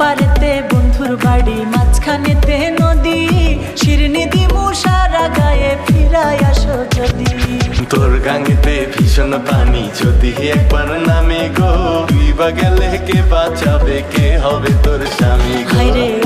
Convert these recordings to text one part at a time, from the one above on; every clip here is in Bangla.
পারেতে বন্ধুর বাড়ি মাঝখানেতে নদী শিরনিদি মুসারা গায়ে ফিরাই আসো যদি। তোর গাঙেতে ভীষণ পানি যদি একবার নামে গো তুই বা গেলে কে বাঁচাবে কে হবে তোর স্বামী গো?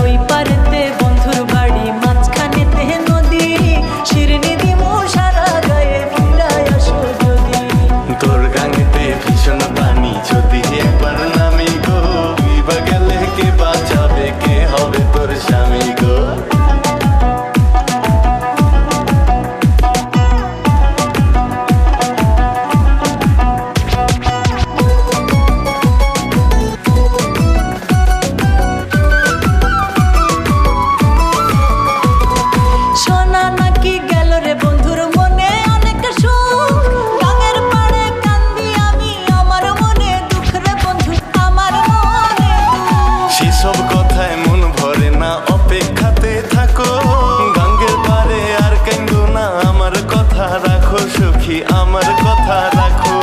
যদি আমার কথা রাখো।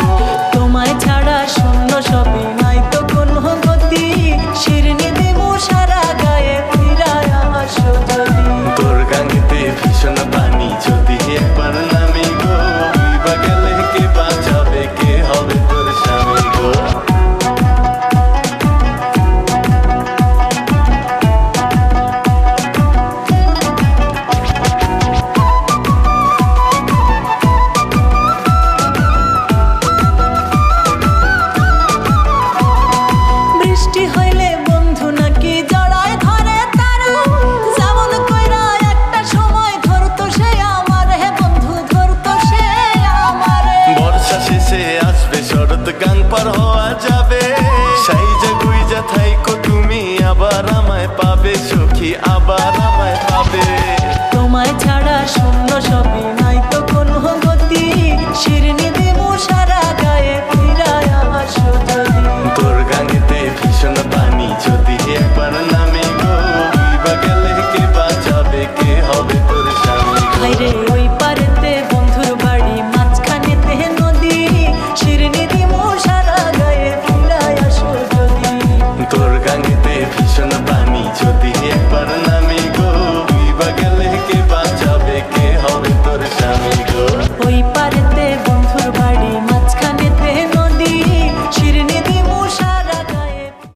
তোমায় ছাড়া শূন্য সবই নাই তো কোনো গতি শিরনি দেবো সারা গায়ে ফিরায় আমার সুযোগ। তোর গাঙ্গিতে ভীষণ পার হওয়া যাবে। সাইজা গুইজা থাইকো, তুমি আবার আমায় পাবে। সখী আবার আমায় পাবে। তোমায় ছাড়া শূন্য সবই